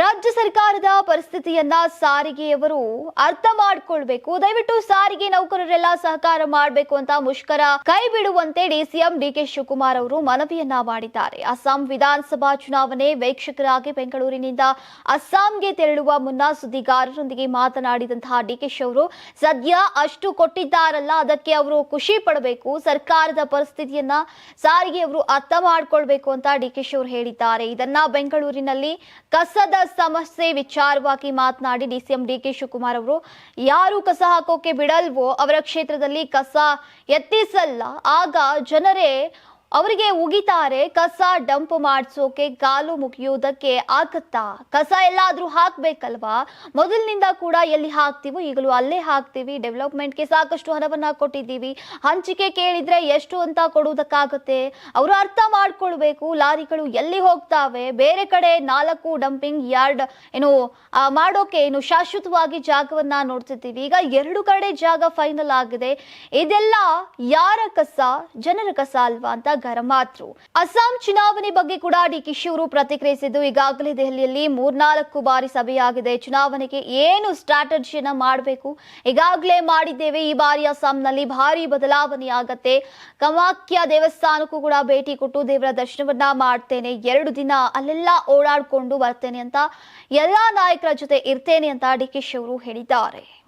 ರಾಜ್ಯ ಸರ್ಕಾರದ ಪರಿಸ್ಥಿತಿಯನ್ನ ಸಾರಿಗೆಯವರು ಅರ್ಥ ಮಾಡ್ಕೊಳ್ಬೇಕು. ದಯವಿಟ್ಟು ಸಾರಿಗೆ ನೌಕರರೆಲ್ಲ ಸಹಕಾರ ಮಾಡಬೇಕು ಅಂತ ಮುಷ್ಕರ ಕೈ ಬಿಡುವಂತೆ ಡಿಸಿಎಂ ಡಿಕೆ ಶಿವಕುಮಾರ್ ಅವರು ಮನವಿಯನ್ನ ಮಾಡಿದ್ದಾರೆ. ಅಸ್ಸಾಂ ವಿಧಾನಸಭಾ ಚುನಾವಣೆ ವೀಕ್ಷಕರಾಗಿ ಬೆಂಗಳೂರಿನಿಂದ ಅಸ್ಸಾಂಗೆ ತೆರಳುವ ಮುನ್ನ ಸುದ್ದಿಗಾರರೊಂದಿಗೆ ಮಾತನಾಡಿದಂತಹ ಡಿಕೆಶಿ ಅವರು ಸದ್ಯ ಅಷ್ಟು ಕೊಟ್ಟಿದ್ದಾರಲ್ಲ, ಅದಕ್ಕೆ ಅವರು ಖುಷಿ ಪಡಬೇಕು, ಸರ್ಕಾರದ ಪರಿಸ್ಥಿತಿಯನ್ನ ಸಾರಿಗೆಯವರು ಅರ್ಥ ಮಾಡ್ಕೊಳ್ಬೇಕು ಅಂತ ಡಿಕೆಶಿ ಅವರು ಹೇಳಿದ್ದಾರೆ. ಇದನ್ನ ಬೆಂಗಳೂರಿನಲ್ಲಿ ಕಸದ ಸಮಸ್ಯೆ ವಿಚಾರವಾಗಿ ಮಾತನಾಡಿ ಡಿಸಿಎಂ ಡಿಕೆ ಶಿವಕುಮಾರ್ ಅವರು, ಯಾರು ಕಸ ಹಾಕೋಕೆ ಬಿಡಲ್ವೋ ಅವರ ಕ್ಷೇತ್ರದಲ್ಲಿ ಕಸ ಎತ್ತಿಸಲ್ಲ, ಆಗ ಜನರೇ ಅವರಿಗೆ ಉಗಿತಾರೆ, ಕಸ ಡಂಪ್ ಮಾಡಿಸೋಕೆ ಕಾಲು ಮುಗಿಯುವುದಕ್ಕೆ ಆಗತ್ತಾ? ಕಸ ಎಲ್ಲಾದ್ರೂ ಹಾಕ್ಬೇಕಲ್ವಾ? ಮೊದಲಿನಿಂದ ಕೂಡ ಎಲ್ಲಿ ಹಾಕ್ತೀವೋ, ಈಗಲೂ ಅಲ್ಲೇ ಹಾಕ್ತೀವಿ. ಡೆವಲಪ್ಮೆಂಟ್ಗೆ ಸಾಕಷ್ಟು ಹಣವನ್ನ ಕೊಟ್ಟಿದ್ದೀವಿ. ಹಂಚಿಕೆ ಕೇಳಿದ್ರೆ ಎಷ್ಟು ಅಂತ ಕೊಡುವುದಕ್ಕಾಗತ್ತೆ? ಅವರು ಅರ್ಥ ಮಾಡ್ಕೊಳ್ಬೇಕು. ಲಾರಿಗಳು ಎಲ್ಲಿ ಹೋಗ್ತಾವೆ? ಬೇರೆ ಕಡೆ ನಾಲ್ಕು ಡಂಪಿಂಗ್ ಯಾರ್ಡ್, ಏನು ಮಾಡೋಕೆ ಏನು ಶಾಶ್ವತವಾಗಿ ಜಾಗವನ್ನ ನೋಡ್ತಿದ್ದೀವಿ. ಈಗ ಎರಡು ಕಡೆ ಜಾಗ ಫೈನಲ್ ಆಗಿದೆ. ಇದೆಲ್ಲ ಯಾರ ಕಸ? ಜನರ ಕಸ ಅಲ್ವಾ ಅಂತ ಗರಮಾದ್ರು ಅಸ್ಸಾಂ ಚುನಾವಣೆ ಬಗ್ಗೆ ಕೂಡ ಡಿ ಕಿಶಿ ಅವರು ಪ್ರತಿಕ್ರಿಯಿಸಿದ್ದು ಈಗಾಗಲೇ ದೆಹಲಿಯಲ್ಲಿ ಮೂರ್ನಾಲ್ಕು ಬಾರಿ ಸಭೆಯಾಗಿದೆ. ಚುನಾವಣೆಗೆ ಏನು ಸ್ಟ್ರಾಟಜಿಯನ್ನ ಮಾಡಬೇಕು? ಈಗಾಗಲೇ ಮಾಡಿದ್ದೇವೆ. ಈ ಬಾರಿ ಅಸ್ಸಾಂನಲ್ಲಿ ಭಾರಿ ಬದಲಾವಣೆ ಆಗತ್ತೆ. ಕಮಾಖ್ಯ ದೇವಸ್ಥಾನಕ್ಕೂ ಕೂಡ ಭೇಟಿ ಕೊಟ್ಟು ದೇವರ ದರ್ಶನವನ್ನ ಮಾಡ್ತೇನೆ. ಎರಡು ದಿನ ಅಲ್ಲೆಲ್ಲ ಓಡಾಡ್ಕೊಂಡು ಬರ್ತೇನೆ ಅಂತ ಎಲ್ಲಾ ನಾಯಕರ ಜೊತೆ ಇರ್ತೇನೆ ಅಂತ ಡಿ ಅವರು ಹೇಳಿದ್ದಾರೆ.